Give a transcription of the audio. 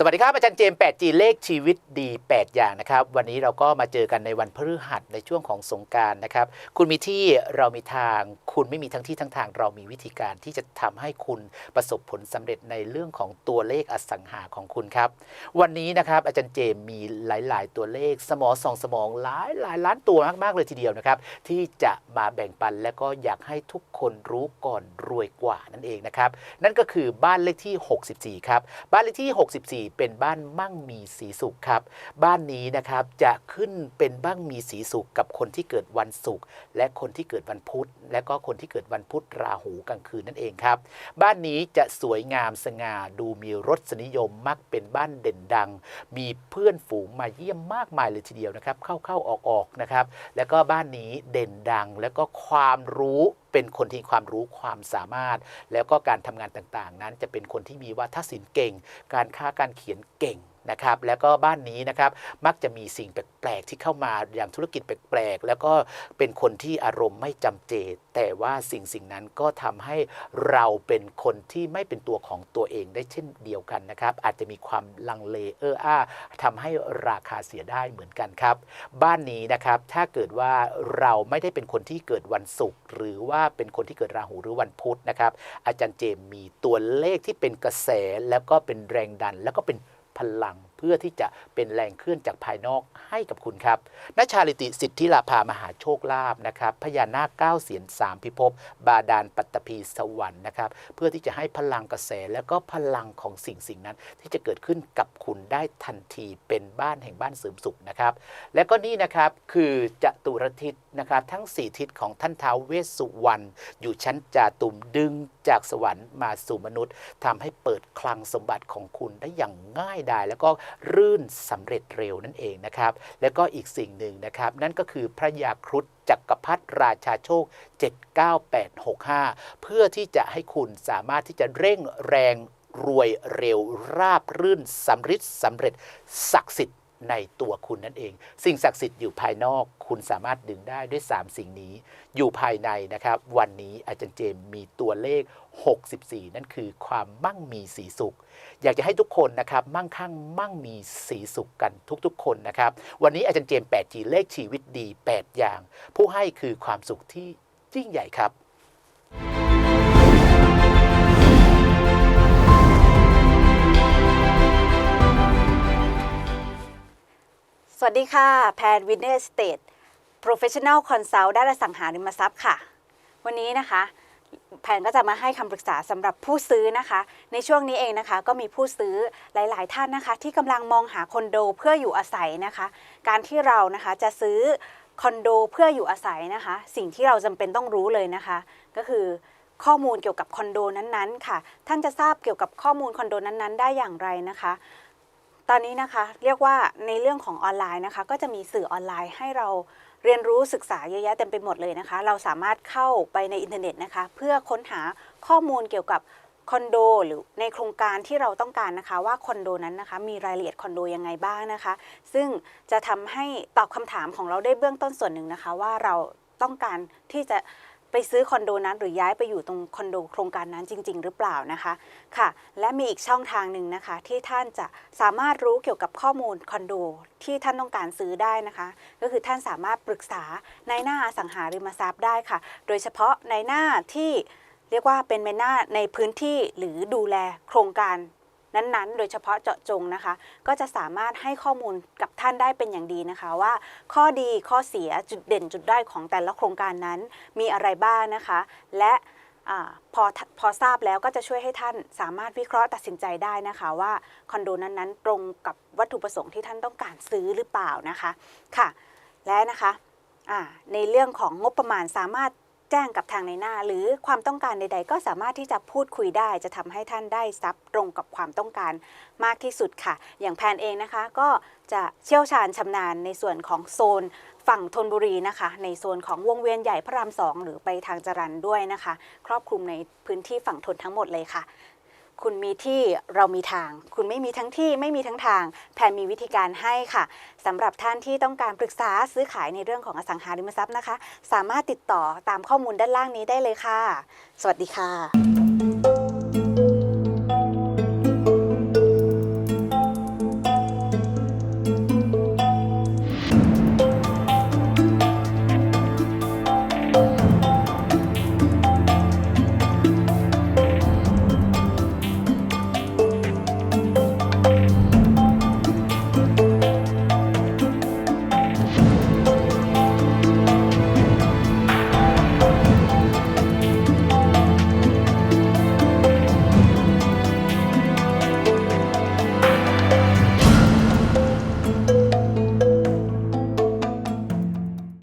สวัสดีครับอาจารย์เจมส์ 8G เลขชีวิตดี 8 อย่างนะครับ วันนี้เราก็มาเจอกันในวันพฤหัสในช่วงของสงการนะครับ คุณมีที่เรามีทาง คุณไม่มีทั้งที่ทั้งทาง เรามีวิธีการที่จะทำให้คุณประสบผลสำเร็จในเรื่องของตัวเลขอสังหาของคุณครับ วันนี้นะครับอาจารย์เจมส์มีหลาย ๆ ตัวเลขสมองสองสมองหลายหลายล้านตัวมาก ๆ เลยทีเดียวนะครับที่จะมาแบ่งปันและก็อยากให้ทุกคนรู้ก่อนรวยกว่านั่นเองนะครับนั่นก็คือบ้านเลขที่ 64 ครับบ้านเลขที่ 64เป็นบ้านมั่งมีสีสุขครับ บ้านนี้นะครับจะขึ้นเป็นบ้างมีสีสุขกับคนที่เกิดวันศุกร์และคนที่เกิดวันพุธ และก็คนที่เกิดวันพุธราหูกลางคืนนั่นเองครับ บ้านนี้จะสวยงามสง่าดูมีรสนิยมมักเป็นบ้านเด่นดัง มีเพื่อนฝูงมาเยี่ยมมากมายเลยทีเดียวนะครับ เข้าๆออกๆนะครับ แล้วก็บ้านนี้เด่นดัง แล้วก็ความรู้ เป็นคนที่ความรู้ความสามารถ แล้วก็การทำงานต่างๆ นั้นจะเป็นคนที่มีวาทศิลป์เก่ง การค้าการเขียนเก่ง นะครับแล้วก็บ้านนี้นะครับมักจะมีสิ่งแปลกๆที่เข้ามาอย่างธุรกิจแปลกๆ แล้วก็เป็นคนที่อารมณ์ไม่จำเจ แต่ว่าสิ่งสิ่งนั้นก็ทำให้เราเป็นคนที่ไม่เป็นตัวของตัวเองได้เช่นเดียวกันนะครับ อาจจะมีความลังเลเอออ้าทำให้ราคาเสียได้เหมือนกันครับ บ้านนี้นะครับถ้าเกิดว่าเราไม่ได้เป็นคนที่เกิดวันศุกร์หรือว่าเป็นคนที่เกิดราหูหรือวันพุธนะครับ อาจารย์เจมมีตัวเลขที่เป็นกระแสแล้วก็เป็นแรงดันแล้วก็เป็น พลัง เพื่อที่จะเป็นแรงเคลื่อนจากภายนอกให้กับคุณครับนชาลิติสิทธิลาภามหาโชคลาภนะครับพญานาคเก้าเสียนสามพิภพบาดาลปัตตภีสวรรค์นะครับเพื่อที่จะให้พลังกระแสแล้วก็พลังของสิ่งสิ่งนั้น ที่จะเกิดขึ้นกับคุณได้ทันทีเป็นบ้านแห่งบ้านเสริมสุขนะครับ และก็นี่นะครับคือจตุรทิศนะครับทั้ง 4 ทิศของท่านท้าวเวสสุวรรณอยู่ชั้นจาตุมดึงจากสวรรค์มาสู่มนุษย์ทำให้เปิดคลังสมบัติของคุณได้อย่างง่ายดาย แล้วก็รื่นสำเร็จเร็วนั่นเองนะครับ แล้วก็อีกสิ่งหนึ่งนะครับ นั่นก็คือพระยาครุฑจักรพรรดิราชาโชค 79865 เพื่อที่จะให้คุณสามารถที่จะเร่งแรงรวยเร็วราบรื่นสำฤทธิ์สำเร็จศักดิ์สิทธิ์ ในตัวคุณนั่นเอง สิ่งศักดิ์สิทธิ์อยู่ภายนอกคุณสามารถดึงได้ด้วย 3 สิ่งนี้ อยู่ภายในนะครับ วันนี้อาจารย์เจมมีตัวเลข 64 นั่นคือความมั่งมีสีสุข อยากจะให้ทุกคนนะครับ มั่งคั่งมั่งมีสีสุขกันทุกๆ คนนะครับ วันนี้อาจารย์เจมส์ 8G เลขชีวิตดี 8 อย่าง ผู้ให้คือความสุขที่ยิ่งใหญ่ครับ วัสดีค่ะ แพนวินเนอร์สเตท Professional Consult ด้านอสังหาริมทรัพย์ค่ะ วันนี้นะคะ แพนก็จะมาให้คำปรึกษาสำหรับผู้ซื้อนะคะ ในช่วงนี้เองนะคะ ก็มีผู้ซื้อหลาย ๆ ท่านนะคะ ที่กำลังมองหาคอนโดเพื่ออยู่อาศัยนะคะ การที่เรานะคะจะซื้อคอนโดเพื่ออยู่อาศัยนะคะ สิ่งที่เราจำเป็นต้องรู้เลยนะคะ ก็คือข้อมูลเกี่ยวกับคอนโดนั้น ๆ ค่ะ ท่านจะทราบเกี่ยวกับข้อมูลคอนโดนั้น ๆ ได้อย่างไรนะคะ ตอนนี้นะคะเรียกว่าในเรื่องของออนไลน์นะคะ ก็จะมีสื่อออนไลน์ให้เราเรียนรู้ศึกษาเยอะแยะเต็มไปหมดเลยนะคะ เราสามารถเข้าไปในอินเทอร์เน็ตนะคะ เพื่อค้นหาข้อมูลเกี่ยวกับคอนโดหรือในโครงการที่เราต้องการนะคะ ว่าคอนโดนั้นนะคะ มีรายละเอียดคอนโดยังไงบ้างนะคะ ซึ่งจะทำให้ตอบคำถามของเราได้เบื้องต้นส่วนหนึ่งนะคะ ว่าเราต้องการที่จะ ไปซื้อคอนโดนั้นหรือย้ายไปอยู่ตรงคอนโดโครงการนั้นจริง ๆ หรือเปล่านะคะค่ะ และมีอีกช่องทางหนึ่งนะคะ ที่ท่านจะสามารถรู้เกี่ยวกับข้อมูลคอนโดที่ท่านต้องการซื้อได้นะคะ ก็คือท่านสามารถปรึกษาในหน้าอสังหาริมทรัพย์ได้ค่ะ โดยเฉพาะในหน้าที่เรียกว่าเป็นในหน้าในพื้นที่หรือดูแลโครงการ นั้นๆ โดยเฉพาะเจาะจงนะคะ ก็จะสามารถให้ข้อมูลกับท่านได้เป็นอย่างดีนะคะ ว่าข้อดีข้อเสียจุดเด่นจุดด้อยของแต่ละโครงการนั้นมีอะไรบ้างนะคะ และอาพอพอทราบแล้วก็จะช่วยให้ท่านสามารถวิเคราะห์ตัดสินใจได้นะคะว่าคอนโดนั้นๆ ตรงกับวัตถุประสงค์ที่ท่านต้องการซื้อหรือเปล่านะคะค่ะ และนะคะในเรื่องของงบประมาณสามารถ แจ้งกับทางในหน้า หรือความต้องการใด ๆ ก็สามารถที่จะพูดคุยได้ จะทำให้ท่านได้ซับตรงกับความต้องการมากที่สุดค่ะ อย่างแพนเองนะคะก็จะเชี่ยวชาญชำนาญในส่วนของโซนฝั่งธนบุรีนะคะ ในโซนของวงเวียนใหญ่พระรามสองหรือไปทางจรันด้วยนะคะ ครอบคลุมในพื้นที่ฝั่งทนทั้งหมดเลยค่ะ คุณมีที่เรามีทาง คุณไม่มีทั้งที่ไม่มีทั้งทาง แพนมีวิธีการให้ค่ะสำหรับท่านที่ต้องการปรึกษาซื้อขายในเรื่องของอสังหาริมทรัพย์นะคะ สามารถติดต่อตามข้อมูลด้านล่างนี้ได้เลยค่ะ สวัสดีค่ะ